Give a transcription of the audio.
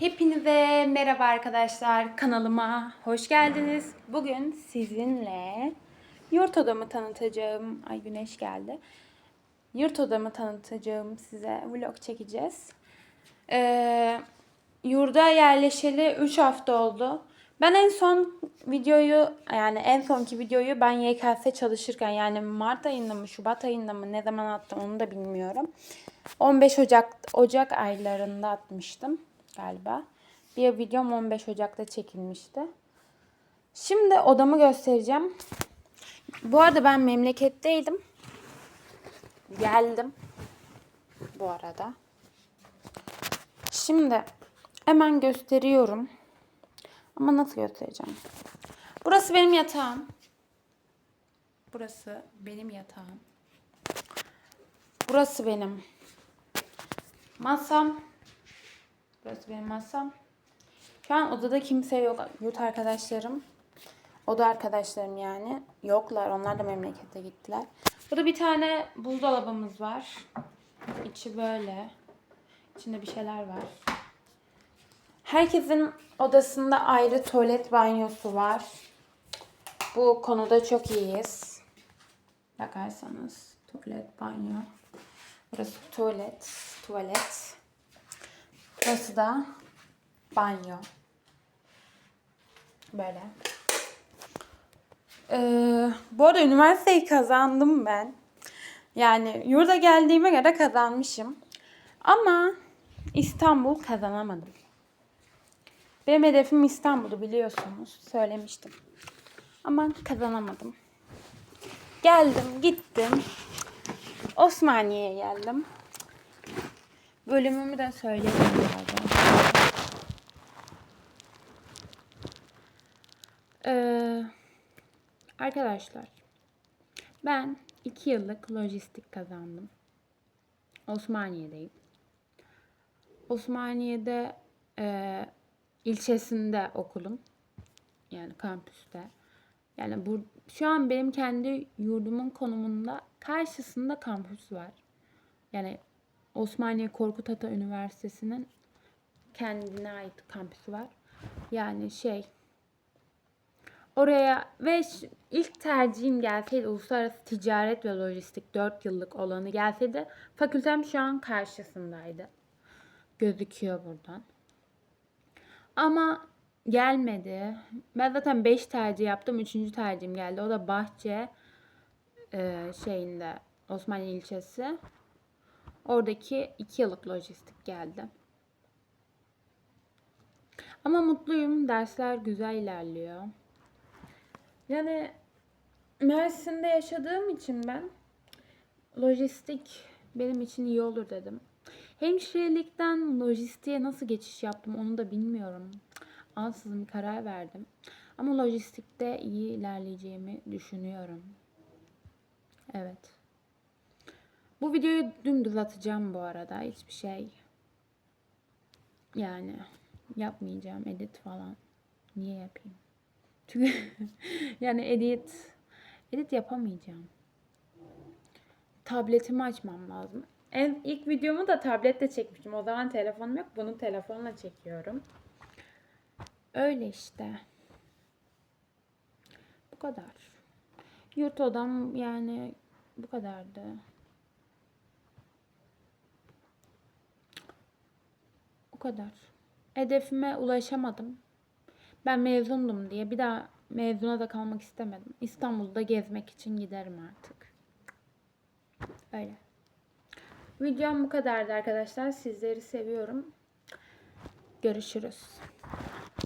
Hepinize merhaba arkadaşlar. Kanalıma hoş geldiniz. Bugün sizinle yurt odamı tanıtacağım. Ay güneş geldi. Yurt odamı tanıtacağım size. Vlog çekeceğiz. Ee, yurda yerleşeli 3 hafta oldu. Ben en son videoyu yani en sonki videoyu ben YKS çalışırken yani Mart ayında mı Şubat ayında mı ne zaman attım onu da bilmiyorum. 15 Ocak Ocak aylarında atmıştım galiba. Bir videom 15 Ocak'ta çekilmişti. Şimdi odamı göstereceğim. Bu arada ben memleketteydim. Geldim. Bu arada. Şimdi hemen gösteriyorum. Ama nasıl göstereceğim? Burası benim yatağım. Burası benim yatağım. Burası benim masam. Burası benim masam. Şu an odada kimse yok. Yurt arkadaşlarım. Oda arkadaşlarım yani. Yoklar. Onlar da memlekete gittiler. Burada bir tane buzdolabımız var. İçi böyle. İçinde bir şeyler var. Herkesin odasında ayrı tuvalet banyosu var. Bu konuda çok iyiyiz. Bakarsanız tuvalet banyo. Burası tuvalet, tuvalet. Burası da banyo. Böyle. Ee, bu arada üniversiteyi kazandım ben. Yani yurda geldiğime göre kazanmışım. Ama İstanbul kazanamadım. Benim hedefim İstanbul'u biliyorsunuz. Söylemiştim. Ama kazanamadım. Geldim, gittim. Osmaniye'ye geldim. Bölümümü de söyleyeyim birazdan. Ee, arkadaşlar, ben iki yıllık lojistik kazandım. Osmaniye'deyim. Osmaniye'de e, ilçesinde okulum. Yani kampüste. Yani bu şu an benim kendi yurdumun konumunda karşısında kampüs var. Yani Osmaniye Korkut Ata Üniversitesi'nin kendine ait kampüsü var. Yani şey oraya ve ilk tercihim gelseydi uluslararası ticaret ve lojistik 4 yıllık olanı gelseydi fakültem şu an karşısındaydı. Gözüküyor buradan. Ama gelmedi. Ben zaten 5 tercih yaptım. 3. tercihim geldi. O da Bahçe e, şeyinde Osmaniye ilçesi. Oradaki 2 yıllık lojistik geldi. Ama mutluyum. Dersler güzel ilerliyor. Yani Mersin'de yaşadığım için ben lojistik benim için iyi olur dedim. Hemşirelikten lojistiğe nasıl geçiş yaptım onu da bilmiyorum. Ansızın bir karar verdim. Ama lojistikte iyi ilerleyeceğimi düşünüyorum. Evet. Bu videoyu dümdüz atacağım bu arada. Hiçbir şey yani yapmayacağım edit falan. Niye yapayım? Çünkü yani edit edit yapamayacağım. Tabletimi açmam lazım. En ilk videomu da tabletle çekmiştim. O zaman telefonum yok. Bunu telefonla çekiyorum. Öyle işte. Bu kadar. Yurt odam yani bu kadardı. Kadar. Hedefime ulaşamadım. Ben mezundum diye bir daha mezuna da kalmak istemedim. İstanbul'da gezmek için giderim artık. Öyle. Videom bu kadardı arkadaşlar. Sizleri seviyorum. Görüşürüz.